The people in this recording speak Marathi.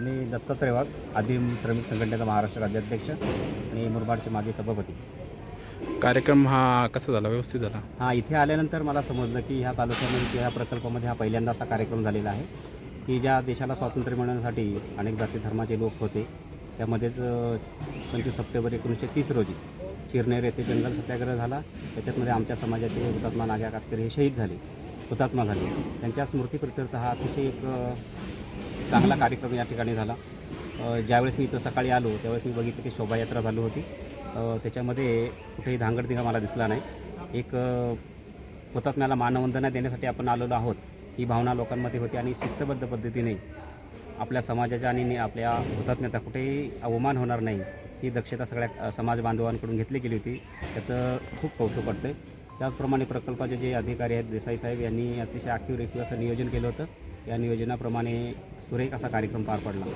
मी दत्तात्रय वाघ आदिम श्रमिक संघटनेचा महाराष्ट्र राज्याध्यक्ष आणि मुरबाडचे माजी सभापती. कार्यक्रम हा कसा झाला? व्यवस्थित झाला? हा इथे आल्यानंतर मला समजलं की ह्या तालुक्यामध्ये किंवा ह्या प्रकल्पामध्ये हा पहिल्यांदा असा कार्यक्रम झालेला आहे की ज्या देशाला स्वातंत्र्य मिळवण्यासाठी अनेक जाती धर्माचे लोक होते त्यामध्येच पंचवीस सप्टेंबर एकोणीसशे तीस रोजी चिरनेर येथे जंगल सत्याग्रह झाला. त्याच्यातमध्ये आमच्या समाजाचे हुतात्मा नाग्या कातकरी हे शहीद झाले हुतात्मा झाले. त्यांच्या स्मृतीप्रित्यर्थ हा अतिशय एक चांगला कार्यक्रम या ठिकाणी झाला. ज्यावेळेस मी इथं सकाळी आलो त्यावेळेस मी बघितलं की शोभायात्रा चालू होती. त्याच्यामध्ये कुठेही धांगडधिंगा मला दिसला नाही. एक हुतात्म्याला मानवंदना देण्यासाठी आपण आलेलो आहोत ही भावना लोकांमध्ये होती आणि शिस्तबद्ध पद्धतीने आपल्या समाजाच्या आणि आपल्या हुतात्म्याचा कुठेही अवमान होणार नाही ही दक्षता सगळ्या समाज बांधवांकडून घेतली गेली होती. त्याचं खूप कौतुक वाटतं त्याचप्रमाणे प्रकल्पाचे जे अधिकारी आहेत देसाई साहेब यांनी अतिशय आखीव रेखीव असं नियोजन केलं होतं. या नियोजनाप्रमाणे सुरेख असा कार्यक्रम पार पडला.